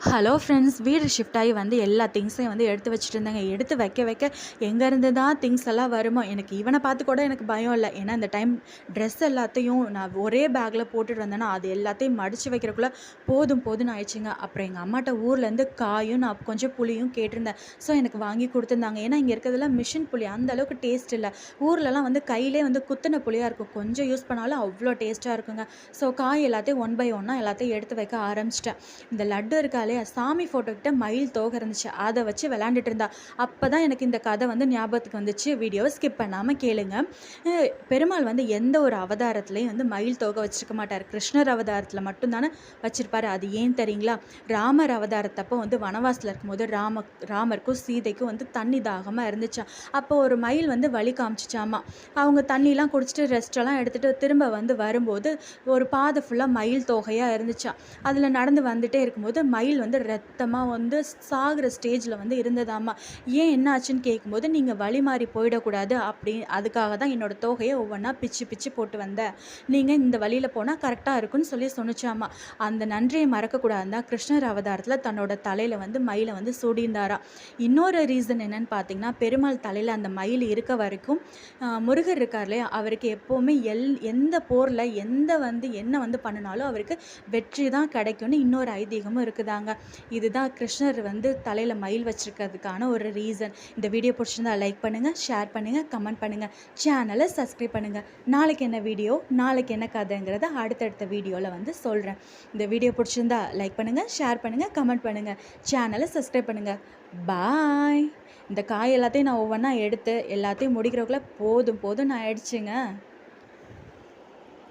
Hello friends வீடு shift ஆகி வந்து எல்லா திங்ஸையும் வந்து எடுத்து வச்சுட்டு இருந்தாங்க எடுத்து வைக்க வைக்க எங்கேருந்து தான் திங்ஸ் எல்லாம் வருமோ? எனக்கு இவனை பார்த்து கூட எனக்கு பயம் இல்லை. ஏன்னா இந்த டைம் ட்ரெஸ் எல்லாத்தையும் நான் ஒரே பேக்கில் போட்டுட்டு வந்தேன்னா அது எல்லாத்தையும் மடித்து வைக்கிறக்குள்ளே போதும் போதும்னு ஆயிடுச்சுங்க. அப்புறம் எங்கள் அம்மாட்ட ஊர்லேருந்து காயும் நான் கொஞ்சம் புளியும் கேட்டிருந்தேன். ஸோ எனக்கு வாங்கி கொடுத்துருந்தாங்க. ஏன்னா இங்கே இருக்கிறதுலாம் மிஷின் புளி. அந்த அளவுக்கு டேஸ்ட் இல்லை. ஊர்லலாம் வந்து கையிலே வந்து குத்தின புளியாக இருக்கும். கொஞ்சம் யூஸ் பண்ணாலும் அவ்வளோ டேஸ்ட்டாக இருக்குங்க. ஸோ காய் எல்லாத்தையும் ஒன் பை ஒன்னாக எல்லாத்தையும் எடுத்து வைக்க ஆரம்பிச்சிட்டேன். இந்த லட்டு இருந்தாலே சாமி ஃபோட்டோக்கிட்ட மயில் தோகை இருந்துச்சு. அதை வச்சு விளாண்டுட்டு இருந்தா. அப்போ தான் எனக்கு இந்த கதை வந்து ஞாபகத்துக்கு வந்துச்சு. வீடியோவை ஸ்கிப் பண்ணாமல் கேளுங்க. பெருமாள் வந்து எந்த ஒரு அவதாரத்துலையும் வந்து மயில் தோகை வச்சுருக்க மாட்டார். கிருஷ்ணர் அவதாரத்தில் மட்டும்தானே வச்சுருப்பார். அது ஏன் தெரியுங்களா? ராமர் அவதாரத்தப்போ வந்து வனவாசத்தில் இருக்கும்போது ராம ராமருக்கும் சீதைக்கும் வந்து தண்ணி தாகமாக இருந்துச்சாம் அப்போ ஒரு மயில் வந்து வழி காமிச்சிச்சாமா. அவங்க தண்ணிலாம் குடிச்சிட்டு ரெஸ்டெல்லாம் எடுத்துகிட்டு திரும்ப வந்து வரும்போது ஒரு பாதை ஃபுல்லாக மயில் தோகையாக இருந்துச்சாம் அதில் நடந்து வந்துட்டே இருக்கும்போது மயில் வந்து ரத்தமாக வந்து சாகிற ஸ்டேஜில் வந்து இருந்ததாம்மா. ஏன் என்ன ஆச்சுன்னு கேட்கும்போது நீங்கள் வழி மாறி போயிடக்கூடாது அப்படி அதுக்காக தான் என்னோட தோகையை ஒவ்வொன்றா பிச்சு பிச்சு போட்டு வந்தேன் நீங்கள் இந்த வழியில் போனால் கரெக்டாக இருக்குன்னு சொல்லி சொன்னிச்சாமா அந்த நன்றியை மறக்கக்கூடாதுன்னு தான் கிருஷ்ணர் அவதாரத்தில் தன்னோட தலையில் வந்து மயிலை வந்து சூடியிருந்தாராம் இன்னொரு ரீசன் என்னன்னு பார்த்தீங்கன்னா பெருமாள் தலையில் அந்த மயில் இருக்க வரைக்கும் முருகர் இருக்கார் இல்லையா? அவருக்கு எப்போவுமே எல் எந்த போரில் எந்த வந்து என்ன வந்து பண்ணினாலும் அவருக்கு வெற்றி தான் கிடைக்கும்னு இன்னொரு ஐதீகமும் இருக்குதாங்க. இதுதான் கிருஷ்ணர் வந்து தலையில் மயில் வச்சுருக்கிறதுக்கான ஒரு ரீசன் இந்த வீடியோ பிடிச்சிருந்தா லைக் பண்ணுங்கள் ஷேர் பண்ணுங்கள் கமெண்ட் பண்ணுங்கள் சேனலை சப்ஸ்கிரைப் பண்ணுங்கள் நாளைக்கு என்ன வீடியோ நாளைக்கு என்ன கதைங்கிறத அடுத்தடுத்த வீடியோவில் வந்து சொல்கிறேன் இந்த வீடியோ பிடிச்சிருந்தா லைக் பண்ணுங்கள் ஷேர் பண்ணுங்கள் கமெண்ட் பண்ணுங்கள் சேனலை சப்ஸ்கிரைப் பண்ணுங்கள் பாய் இந்த காய் எல்லாத்தையும் நான் ஒவ்வொன்றா எடுத்து எல்லாத்தையும் முடிக்கிறவங்கள போதும் போதும் நான் ஆயிடுச்சுங்க